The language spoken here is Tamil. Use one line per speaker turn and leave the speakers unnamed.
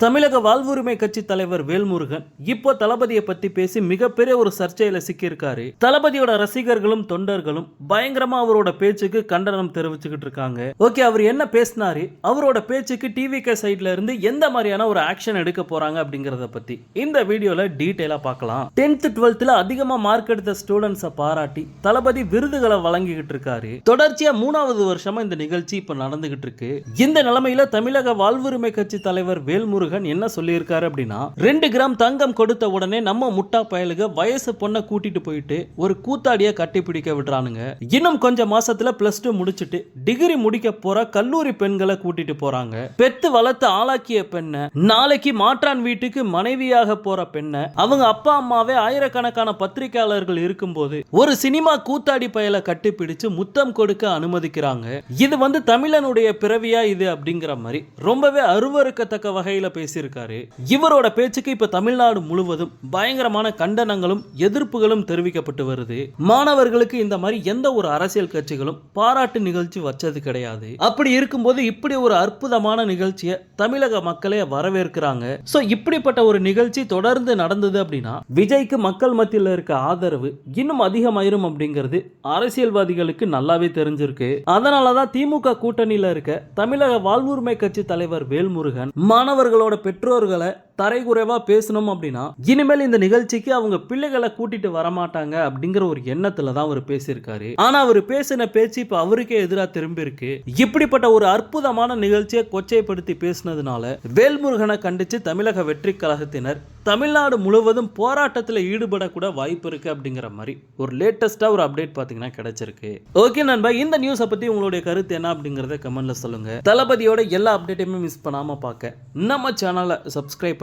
தமிழக வாழ்வுரிமை கட்சி தலைவர் வேல்முருகன் இப்போ தளபதியை பத்தி பேசி மிகப்பெரிய ஒரு சர்ச்சையில சிக்கியிருக்காரு. தளபதியோட ரசிகர்களும் தொண்டர்களும் பயங்கரமா அவரோட பேச்சுக்கு கண்டனம் தெரிவிச்சுக்கிட்டு இருக்காங்க. ஓகே அவர் என்ன பேசினாரு? அவரோட பேச்சுக்கு டிவி கே சைட்ல இருந்து எந்த மாதிரியான ஒரு ஆக்ஷன் எடுக்க போறாங்க அப்படிங்கறத பத்தி இந்த வீடியோல டீட்டெயிலா பார்க்கலாம். டென்த் டுவெல்த்ல அதிகமா மார்க் எடுத்த ஸ்டூடெண்ட்ஸை பாராட்டி தளபதி விருதுகளை வழங்கிக்கிட்டு இருக்காரு. தொடர்ச்சியா மூணாவது வருஷமா இந்த நிகழ்ச்சி இப்ப நடந்துகிட்டு இருக்கு. இந்த நிலைமையில தமிழக வாழ்வுரிமை கட்சி தலைவர் வேல்முருகன் முருகன் என்ன சொல்லியிருக்காரு அப்படின்னா ரெண்டு கிராம் தங்கம் கொடுத்த உடனே நம்ம முட்டா பயலுக வயசு பொண்ணை கூட்டிட்டு போயிட்டு ஒரு கூத்தாடிய கட்டிப்பிடிக்க விடுறானுங்க. இன்னும் கொஞ்சம் மாசத்துல பிளஸ் டூ முடிச்சுட்டு டிகிரி முடிக்க போற கல்லூரி பெண்களை கூட்டிட்டு போறாங்க. பெத்து வளர்த்து ஆளாக்கிய பெண்ணை நாளைக்கு மாற்றான் வீட்டுக்கு மனைவியாக போற பெண்ணை அவங்க அப்பா அம்மாவே ஆயிரக்கணக்கான பத்திரிகையாளர்கள் இருக்கும்போது ஒரு சினிமா கூத்தாடி பயலை கட்டிப்பிடிச்சு முத்தம் கொடுக்க அனுமதிக்கிறாங்க. இது வந்து தமிழனுடைய பிறவியா இது அப்படிங்கிற மாதிரி ரொம்பவே அருவறுக்கத்தக்க வகையில பேசியிருக்காரு. இவரோட பேச்சுக்கு இப்ப தமிழ்நாடு முழுவதும் பயங்கரமான கண்டனங்களும் எதிர்ப்புகளும் தெரிவிக்கப்பட்டு வருது. மாணவர்களுக்கு இந்த மாதிரி எந்த ஒரு அரசியல் கட்சிகளும் பாராட்டு நிகழ்ச்சி வச்சது கிடையாது. அப்படி இருக்கும்போது இப்படி ஒரு அற்புதமான நிகழ்ச்சியை தமிழக மக்களே வரவேற்கிறாங்க. சோ இப்படிப்பட்ட ஒரு நிகழ்ச்சி தொடர்ந்து நடந்தது அப்படின்னா விஜய்க்கு மக்கள் மத்தியில் இருக்க ஆதரவு இன்னும் அதிகமாயிரும் அப்படிங்கிறது அரசியல்வாதிகளுக்கு நல்லாவே தெரிஞ்சிருக்கு. அதனாலதான் திமுக கூட்டணியில இருக்க தமிழக வாழ்வுரிமை கட்சி தலைவர் வேல்முருகன் மாணவர்களோட பெற்றோர்களை தரைகுறைவா பேசணும் அப்படின்னா இனிமேல் இந்த நிகழ்ச்சிக்கு அவங்க பிள்ளைகளை கூட்டிட்டு வரமாட்டாங்க அப்படிங்கிற ஒரு எண்ணத்துல தான் அவர் பேசியிருக்காரு. ஆனா அவர் பேசின பேச்சு இப்ப அவருக்கே எதிராக திரும்பி இருக்கு இப்படிப்பட்ட ஒரு அற்புதமான நிகழ்ச்சியை கொச்சைப்படுத்தி பேசினதுனால வேல்முருகனை கண்டிச்சு தமிழக வெற்றி கழகத்தினர் தமிழ்நாடு முழுவதும் போராட்டத்தில் ஈடுபடக்கூட வாய்ப்பு இருக்கு அப்படிங்கிற மாதிரி ஒரு லேட்டஸ்டா ஒரு அப்டேட் பாத்தீங்கன்னா கிடைச்சிருக்கு. ஓகே நண்பா இந்த நியூஸை பத்தி உங்களுடைய கருத்து என்ன அப்படிங்கறத கமெண்ட்ல சொல்லுங்க. தளபதியோட எல்லா அப்டேட்டையுமே மிஸ் பண்ணாம பார்க்க நம்ம சேனலை சப்ஸ்கிரைப்